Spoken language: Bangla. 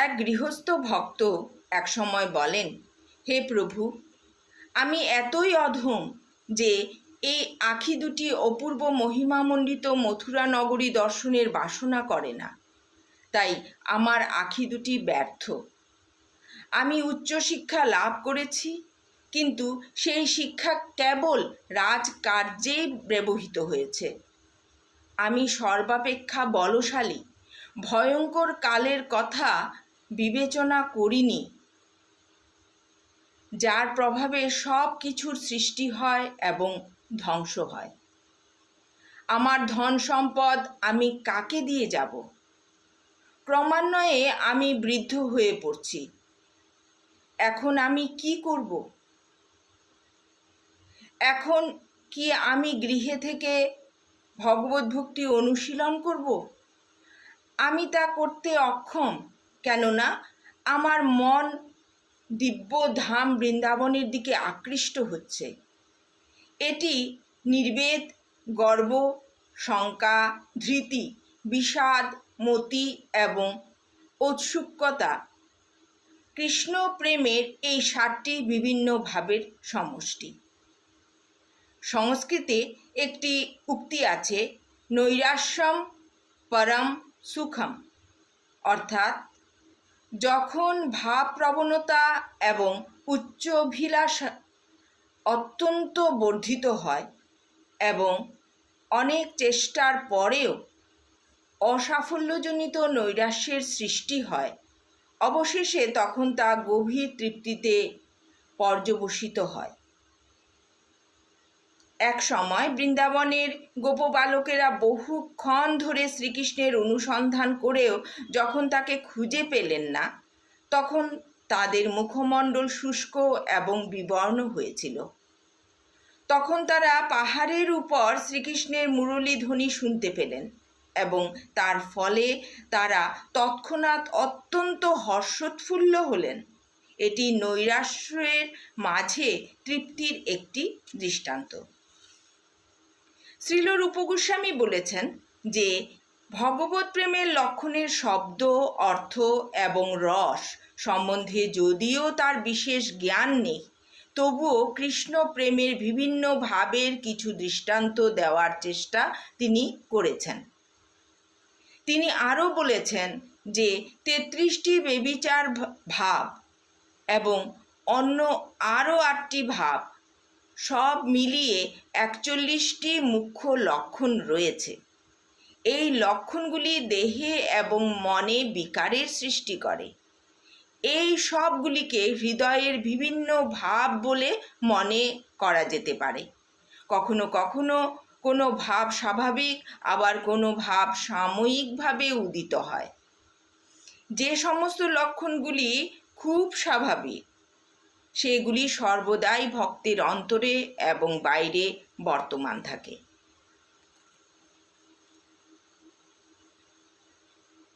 এক গৃহস্থ ভক্ত একসময় বলেন, হে প্রভু, আমি এতই অধম যে এই আখি দুটি অপূর্ব মহিমামণ্ডিত মথুরা নগরী দর্শনের বাসনা করে না। তাই আমার আখি দুটি ব্যর্থ। আমি উচ্চশিক্ষা লাভ করেছি, কিন্তু সেই শিক্ষা কেবল রাজকার্যেই ব্যবহৃত হয়েছে। আমি সর্বাপেক্ষা বলশালী, ভয়ঙ্কর কালের কথা বিবেচনা করিনি। যার প্রভাবে সব কিছুর সৃষ্টি হয় এবং ধ্বংস হয়। আমার ধন সম্পদ আমি কাকে দিয়ে যাব? ক্রমান্বয়ে আমি বৃদ্ধ হয়ে পড়ছি। এখন আমি কি করব? এখন কি আমি গৃহে থেকে ভগবত ভক্তি অনুশীলন করব? আমি তা করতে অক্ষম। কেননা আমার মন দিব্য ধাম বৃন্দাবনের দিকে আকৃষ্ট হচ্ছে। এটি নির্বেদ, গর্ব, শঙ্কা, ধৃতি, বিষাদ, মতি এবং ঔৎসুক্যতা কৃষ্ণ প্রেমের এই সাতটি বিভিন্ন ভাবের সমষ্টি। সংস্কৃতে একটি উক্তি আছে, নৈরাশ্যম পরম সুখম, অর্থাৎ যখন ভাবপ্রবণতা এবং উচ্চভিলাষ অত্যন্ত বর্ধিত হয় এবং অনেক চেষ্টার পরেও অসাফল্যজনিত নৈরাশ্যের সৃষ্টি হয়, অবশেষে তখন তা গভীর তৃপ্তিতে পর্যবসিত হয়। এক সময় বৃন্দাবনের গোপবালকেরা বহুক্ষণ ধরে শ্রীকৃষ্ণের অনুসন্ধান করেও যখন তাকে খুঁজে পেলেন না, তখন তাদের মুখমণ্ডল শুষ্ক এবং বিবর্ণ হয়েছিল। তখন তারা পাহাড়ের উপর শ্রীকৃষ্ণের মুরলী ধ্বনি শুনতে পেলেন এবং তার ফলে তারা তৎক্ষণাৎ অত্যন্ত হর্ষোৎফুল্ল হলেন। এটি নৈরাশ্যের মাঝে তৃপ্তির একটি দৃষ্টান্ত। শ্রীল রূপগোস্বামী বলেছেন যে, ভগবত প্রেমের লক্ষণের শব্দ, অর্থ এবং রস সম্বন্ধে যদিও তার বিশেষ জ্ঞান নেই, তবুও কৃষ্ণ প্রেমের বিভিন্ন ভাবের কিছু দৃষ্টান্ত দেওয়ার চেষ্টা তিনি করেছেন। তিনি আরও বলেছেন যে, তেত্রিশটি বেবিচার ভাব এবং অন্য আরও আটটি ভাব সব মিলিয়ে একচল্লিশটি মুখ্য লক্ষণ রয়েছে। এই লক্ষণগুলি দেহে এবং মনে বিকারের সৃষ্টি করে। এই সবগুলিকে হৃদয়ের বিভিন্ন ভাব বলে মনে করা যেতে পারে। কখনো কখনো কোনো ভাব স্বাভাবিক, আবার কোনো ভাব সাময়িকভাবে উদিত হয়। যে সমস্ত লক্ষণগুলি খুব স্বাভাবিক সেগুলি সর্বদাই ভক্তের অন্তরে এবং বাইরে বর্তমান থাকে।